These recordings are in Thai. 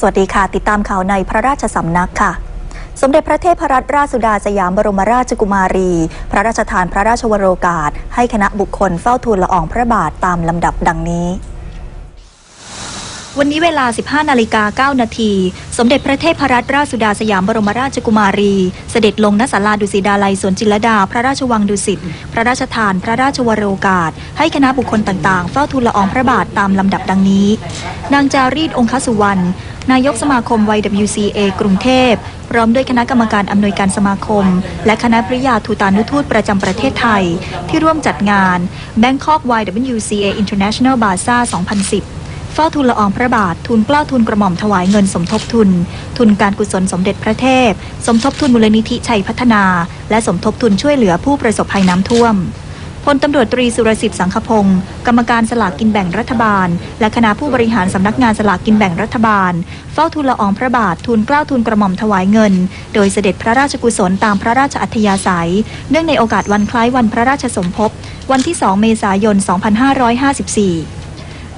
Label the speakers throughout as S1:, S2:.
S1: สวัสดีค่ะ ติดตามข่าวในพระราชสำนักค่ะ สมเด็จพระเทพรัตนราชสุดาสยามบรมราชกุมารี พระราชทานพระราชวโรกาส ให้คณะบุคคลเฝ้าทูลละอองพระบาทตามลำดับดังนี้ วันนี้เวลา 15 นาฬิกา 9 นาที สมเด็จพระเทพรัตนราชสุดาสยามบรมราชกุมารี เสด็จลงณศาลาดุสิตดาลัยสวนจิรดา พระราชวังดุสิต พระราชทาน พระราชวโรกาส ให้คณะบุคคลต่างๆ เฝ้าทูลละอองพระบาทตามลำดับดังนี้ นางจารีตองคสุวรรณ นายกสมาคม YWCA กรุงเทพ พร้อมด้วยคณะกรรมการอำนวยการสมาคม และคณะปริยาทูตานุทูตประจำประเทศไทย ที่ร่วมจัดงาน Bangkok YWCA International Bazaar 2010 เฝ้าทูลละอองพระบาท ทูลเกล้าทูลกระหม่อมถวายเงินสมทบทุน ทุนการกุศลสมเด็จพระเทพ สมทบทุนมูลนิธิชัยพัฒนา และสมทบทุนช่วยเหลือผู้ประสบภัยน้ำท่วมพลตำรวจตรีสุรสิทธิ์สังคพงศ์กรรมการสลากกินแบ่งรัฐบาล และคณะผู้บริหารสำนักงานสลากกินแบ่งรัฐบาล เฝ้าทูลละอองพระบาททูลเกล้าทูลกระหม่อมถวายเงิน โดยเสด็จพระราชกุศลตามพระราชอัธยาศัย เนื่องในโอกาสวันคล้ายวันพระราชสมภพวันที่ 2 เมษายน 2554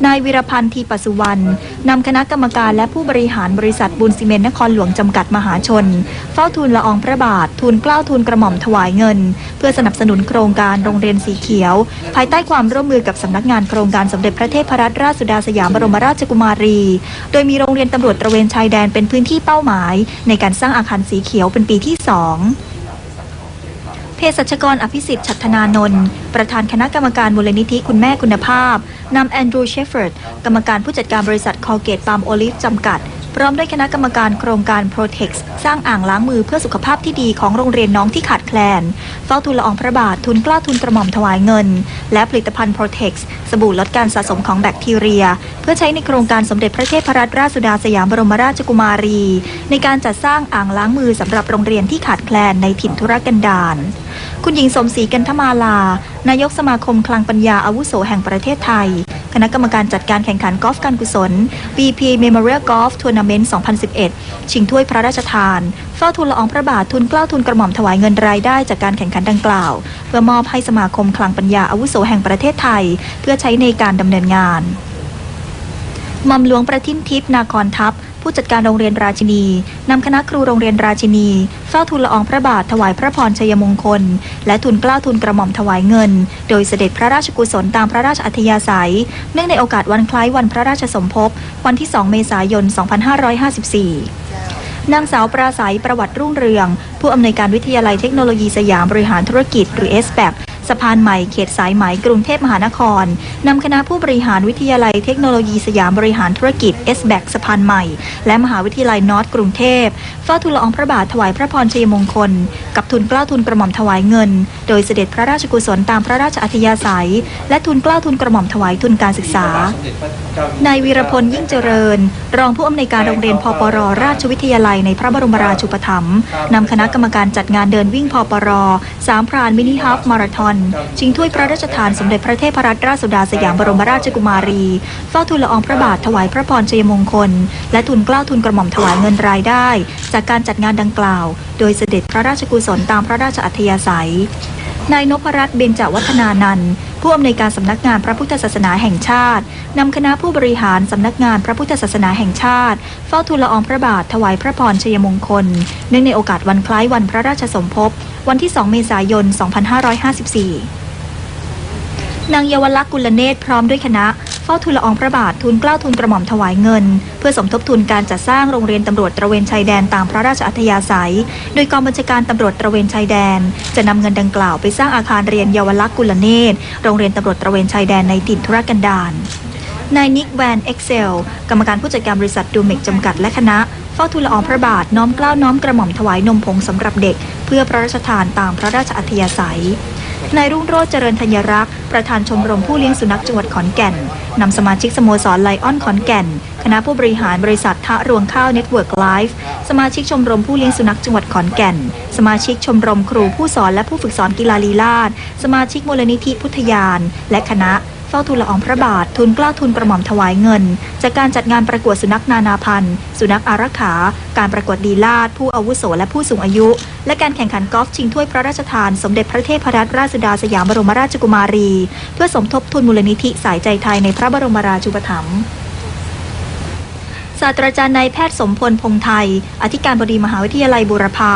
S1: นายวิรพันธ์ทีปสุวรรณนำคณะกรรมการและผู้บริหารบริษัทบุญซีเมนต์นครหลวงจำกัดมหาชน เฝ้าทูลละอองพระบาท ทูลเกล้าทูลกระหม่อมถวายเงิน เพื่อสนับสนุนโครงการโรงเรียนสีเขียว ภายใต้ความร่วมมือกับสำนักงานโครงการสมเด็จพระเทพรัตนราชสุดาสยามบรมราชกุมารี โดยมีโรงเรียนตำรวจตระเวนชายแดนเป็นพื้นที่เป้าหมาย ในการสร้างอาคารสีเขียวเป็นปีที่สอง เภสัชกรอภิสิทธิ์ชัตนานนท์ประธานคณะกรรมการมูลนิธิคุณแม่คุณภาพนำแอนดรูว์เชฟเฟิร์ดกรรมการผู้จัดการบริษัทคอเกตปาล์มโอลิฟจำกัด พร้อมด้วยคณะกรรมการโครงการ Protex สร้างอ่างล้างมือเพื่อสุขภาพที่ดีของโรงเรียนน้องที่ขาดแคลน เฝ้าทูลละอองพระบาททุนกล้าทุนกระหม่อมถวายเงิน และผลิตภัณฑ์ Protex สบู่ลดการสะสมของแบคทีเรีย เพื่อใช้ในโครงการสมเด็จพระเทพรัตนราชสุดาสยามบรมราชกุมารี ในการจัดสร้างอ่างล้างมือสำหรับโรงเรียนที่ขาดแคลนในถิ่นธุรกันดาร คุณหญิงสมศรีกันทมาลา นายกสมาคมคลังปัญญาอาวุโสแห่งประเทศไทย คณะกรรมการจัดการแข่งขันกอล์ฟการกุศล BP Memorial Golf Tournament 2011 ชิงถ้วยพระราชทานเฝ้าทูลละอองพระบาททุนเกล้าทุนกระหม่อมถวายเงินรายได้จากการแข่งขันดังกล่าว เพื่อมอบให้สมาคมคลังปัญญาอาวุโสแห่งประเทศไทย เพื่อใช้ในการดำเนินงานหม่อมหลวงประทินทิพย์นาคอนทัพ ผู้จัดการโรงเรียนราชินีนำคณะครูโรงเรียนราชินีเฝ้าทูลละอองพระบาทถวายพระพรชัยมงคล และทุนกล้าทุนกระหม่อมถวายเงิน โดยเสด็จพระราชกุศลตามพระราชอัธยาศัย เนื่องในโอกาสวันคล้ายวันพระราชสมภพวันที่ 2 เมษายน 2554นางสาวปราศัยประวัติรุ่งเรือง ผู้อำนวยการวิทยาลัยเทคโนโลยีสยามบริหารธุรกิจหรือ s b a c สะพานใหม่เขตสายไหมกรุงเทพมหานครนำคณะผู้บริหารวิทยาลัยเทคโนโลยีสยามบริหารธุรกิจ s b a c สะพานใหม่ และมหาวิทยาลัยนอร์ทกรุงเทพเฝ้าทูลละอองพระบาทถวายพระพรชัยมงคล กับทุนกล้าทุนกระหม่อมถวายเงิน โดยเสด็จพระราชกุศลตามพระราชอัธยาศัย และทุนกล้าทุนกระหม่อมถวายทุนการศึกษานายวีรพลยิ่งเจริญ รองผู้อำนวยการโรงเรียนพปร ราชวิทยาลัยในพระบรมราชูปถัมภ์นำคณะกรรมการจัดงานเดินวิ่งพปรสามพรานมินิฮาฟมาราธอนชิงถ้วยพระราชทานสมเด็จพระเทพรัตนราชสุดาสยามบรมราชกุมารี เฝ้าทูลละอองพระบาทถวายพระพรชัยมงคล และทุนเกล้าทุนกระหม่อมถวายเงินรายได้ จากการจัดงานดังกล่าว โดยเสด็จพระราชกุศลตามพระราชอัธยาศัยนายนพรัตน์เบญจวัฒนานันท์ ผู้อำนวยการสำนักงานพระพุทธศาสนาแห่งชาตินำคณะผู้บริหารสำนักงานพระพุทธศาสนาแห่งชาติ เฝ้าทูลละอองพระบาทถวายพระพรชัยมงคล เนื่องในโอกาสวันคล้ายวันพระราชสมภพวันที่ 2 เมษายน 2554 นางเยาวลักษณ์กุลเนตรพร้อมด้วยคณะ ฝ้าทูลละอองพระบาททูลเกล้าทูลกระหม่อมถวายเงิน เพื่อสมทบทุนการจัดสร้างโรงเรียนตำรวจตระเวนชายแดนตามพระราชอัธยาศัย โดยกองบัญชาการตำรวจตระเวนชายแดน จะนำเงินดังกล่าวไปสร้างอาคารเรียนเยาวลักษณ์กุลเนตรโรงเรียนตำรวจตระเวนชายแดนในถิ่นธุรกันดารนายนิกแวนเอ็กเซลกรรมการผู้จัดการบริษัทดูเมกจำกัดและคณะเฝ้าทูลละอองพระบาทน้อมเกล้าน้อมกระหม่อมถวายนมผงสำหรับเด็ก เพื่อพระราชทานตามพระราชอัธยาศัย นายรุ่งโรจน์เจริญธัญรักษ์ประธานชมรมผู้เลี้ยงสุนัขจังหวัดขอนแก่นนำสมาชิกสโมสรไลออนขอนแก่น คณะผู้บริหารบริษัททะรวงข้าวเน็ตเวิร์กไลฟ์สมาชิกชมรมผู้เลี้ยงสุนัขจังหวัดขอนแก่น สมาชิกชมรมครูผู้สอนและผู้ฝึกสอนกีฬาลีลาศสมาชิกมูลนิธิพุทธยาน และคณะ เฝ้าทูลละอองพระบาททูลกล้าทูลกระหม่อมถวายเงิน จากการจัดงานประกวดสุนัขนานาพันธุ์ สุนัขอารักขา การประกวดดีลาดผู้อาวุโสและผู้สูงอายุ และการแข่งขันกอล์ฟชิงถ้วยพระราชทาน สมเด็จพระเทพรัตนราชสุดาสยามบรมราชกุมารี เพื่อสมทบทุนมูลนิธิสายใจไทยในพระบรมราชูปถัมภ์ ศาสตราจารย์นายแพทย์สมพลพงษ์ไทย อธิการบดีมหาวิทยาลัยบูรพา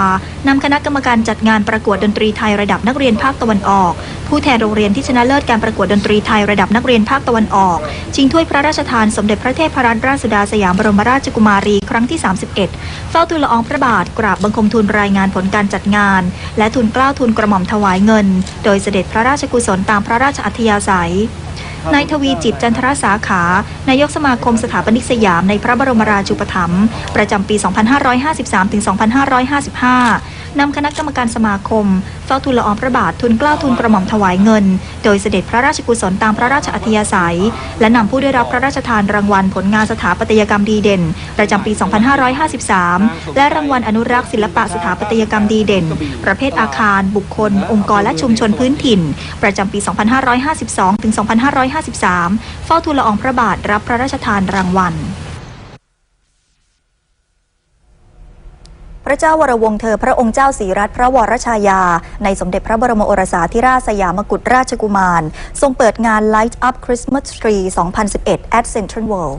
S1: นำคณะกรรมการจัดงานประกวดดนตรีไทยระดับนักเรียนภาคตะวันออก ผู้แทนโรงเรียนที่ชนะเลิศการประกวดดนตรีไทยระดับนักเรียนภาคตะวันออก ชิงถ้วยพระราชทานสมเด็จพระเทพรัตนราชสุดาสยามบรมราชกุมารีครั้งที่ 31 เฝ้าทูลละอองพระบาทกราบบังคมทูลรายงานผลการจัดงาน และทูลเกล้าทูลกระหม่อมถวายเงิน โดยเสด็จพระราชกุศลตามพระราชอัธยาศัย นายทวีจิตจันทรสาขา นายกสมาคมสถาปนิกสยามในพระบรมราชูปถัมภ์ประจำปี 2553-2555นำคณะกรรมการสมาคมเฝ้าทูลละอองพระบาททุนกล้าทุนกระหม่อมถวายเงิน โดยเสด็จพระราชกุศลตามพระราชอัธยาศัย และนำผู้ได้รับพระราชทานรางวัลผลงานสถาปัตยกรรมดีเด่น ประจำปี 2553 และรางวัลอนุรักษ์ศิลปะสถาปัตยกรรมดีเด่น ประเภทอาคาร บุคคล องค์กรและชุมชนพื้นถิ่น ประจำปี 2552 ถึง 2553 เฝ้าทูลละอองพระบาทรับพระราชทานรางวัล พระเจ้าวรวงเธอพระองค์เจ้าศรีรัตนพระวรชายา ในสมเด็จพระบรมโอรสาธิราชสยามกุฎราชกุมาร ทรงเปิดงาน Light Up Christmas Tree 2011 at Central World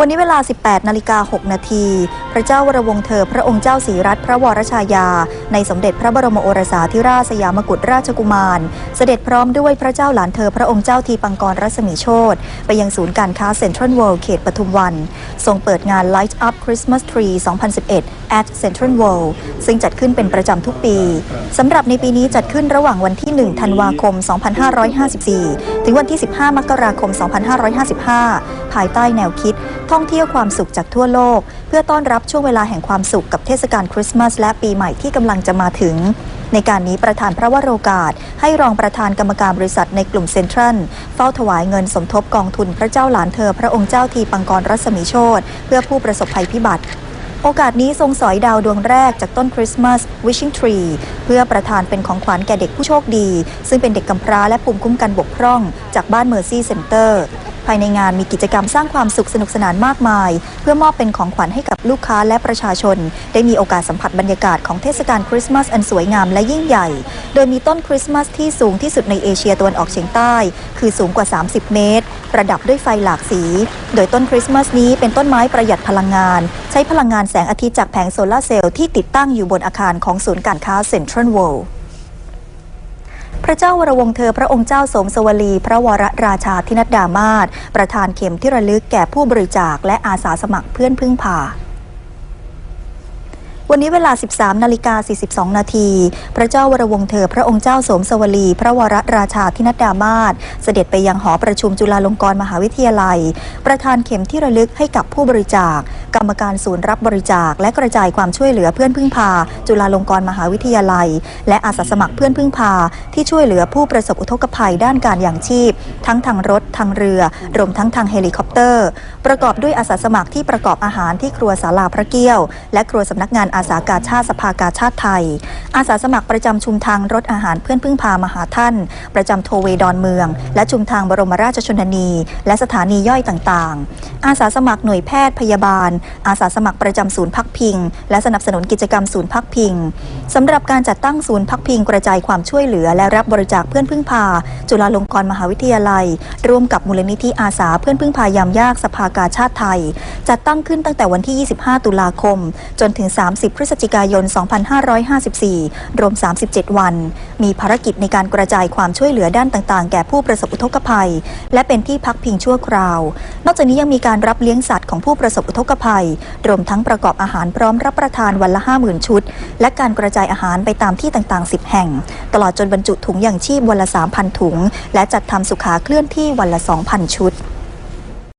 S1: วันนี้เวลา 18 นาฬิกา 6 นาที พระเจ้าวรวงเธอ พระองค์เจ้าศรีรัตนพระวรชายา ในสมเด็จพระบรมโอรสาธิราชสยามกุฎราชกุมาร เสด็จพร้อมด้วยพระเจ้าหลานเธอ พระองค์เจ้าทีปังกรรัศมีโชตไปยังศูนย์การค้าเซ็นทรัลเวิลด์เขตปทุมวัน ทรงเปิดงาน Light Up Christmas Tree 2011 at Central World ซึ่งจัดขึ้นเป็นประจำทุกปี สำหรับในปีนี้จัดขึ้นระหว่างวันที่ 1 ธันวาคม 2554 ถึงวันที่ 15 มกราคม 2555 ภายใต้แนวคิดท่องเที่ยวความสุขจากทั่วโลก เพื่อต้อนรับช่วงเวลาแห่งความสุขกับเทศกาลคริสต์มาสและปีใหม่ที่กำลังจะมาถึง ในการนี้ประธานพระวโรกาส ให้รองประธานกรรมการบริษัทในกลุ่มเซ็นทรัลเฝ้าถวายเงินสมทบกองทุนพระเจ้าหลานเธอพระองค์เจ้าทีปังกรรัศมีโชตเพื่อผู้ประสบภัยพิบัติโอกาสนี้ทรงสอยดาวดวงแรกจากต้นคริสต์มาส Wishing Tree เพื่อประทานเป็นของขวัญแก่เด็กผู้โชคดี ซึ่งเป็นเด็กกำพร้าและภูมิคุ้มกันบกพร่อง จากบ้าน Mercy Center ภายในงานมีกิจกรรมสร้างความสุขสนุกสนานมากมาย เพื่อมอบเป็นของขวัญให้กับลูกค้าและประชาชน ได้มีโอกาสสัมผัสบรรยากาศของเทศกาลคริสต์มาสอันสวยงามและยิ่งใหญ่ โดยมีต้นคริสต์มาสที่สูงที่สุดในเอเชียตะวันออกเฉียงใต้ คือสูงกว่า 30 เมตร ประดับด้วยไฟหลากสี โดยต้นคริสต์มาสนี้เป็นต้นไม้ประหยัดพลังงาน ใช้พลังงานแสงอาทิตย์จากแผงโซลาร์เซลล์ที่ติดตั้งอยู่บนอาคารของศูนย์การค้าเซ็นทรัลเวิลด์ พระเจ้าวรวงเธอพระองค์เจ้าสมสวลี พระวรราชาธินัดดามาศประธานเข็มที่ระลึกแก่ผู้บริจาคและอาสาสมัครเพื่อนพึ่งพา วันนี้เวลา 13 นาฬิกา 42 นาที พระเจ้าวรวงเธอ พระองค์เจ้าสมสวลี พระวรราชาธินัดดามาศเสด็จไปยังหอประชุมจุฬาลงกรณ์มหาวิทยาลัย ประธานเข็มที่ระลึกให้กับผู้บริจาค กรรมการศูนย์รับบริจาค และกระจายความช่วยเหลือเพื่อนพึ่งพา จุฬาลงกรณ์มหาวิทยาลัย และอาสาสมัครเพื่อนพึ่งพา ที่ช่วยเหลือผู้ประสบอุทกภัยด้านการอย่างชีพ ทั้งทางรถทางเรือ รวมทั้งทางเฮลิคอปเตอร์ ประกอบด้วยอาสาสมัครที่ประกอบอาหารที่ครัวศาลาพระเกี้ยว และครัวสำนักงานอาสากาชาติสภากาชาติไทย อาสาสมัครประจำชุมทางรถอาหารเพื่อนพึ่งพามหาท่าน ประจำโทเวดอนเมือง และชุมทางบรมราชชนนี และสถานีย่อยต่างๆ อาสาสมัครหน่วยแพทย์พยาบาล อาสาสมัครประจำศูนย์พักพิง และสนับสนุนกิจกรรมศูนย์พักพิงสำหรับการจัดตั้งศูนย์พักพิงกระจายความช่วยเหลือ และรับบริจาคเพื่อนพึ่งพา จุฬาลงกรณ์มหาวิทยาลัย ร่วมกับมูลนิธิอาสาเพื่อนพึ่งพายามยากสภากาชาติไทย จัดตั้งขึ้นตั้งแต่วันที่ 25 ตุลาคม จนถึง 30พฤศจิกายน 2554 รวม 37 วัน มีภารกิจในการกระจายความช่วยเหลือด้านต่างๆ แก่ผู้ประสบอุทกภัย และเป็นที่พักพิงชั่วคราว นอกจากนี้ยังมีการรับเลี้ยงสัตว์ของผู้ประสบอุทกภัย รวมทั้งประกอบอาหารพร้อมรับประทานวันละ 50,000 ชุด และการกระจายอาหารไปตามที่ต่างๆ 10 แห่ง ตลอดจนบรรจุถุงอย่างชีพวันละ 3,000 ถุง และจัดทำสุขาเคลื่อนที่วันละ 2,000 ชุด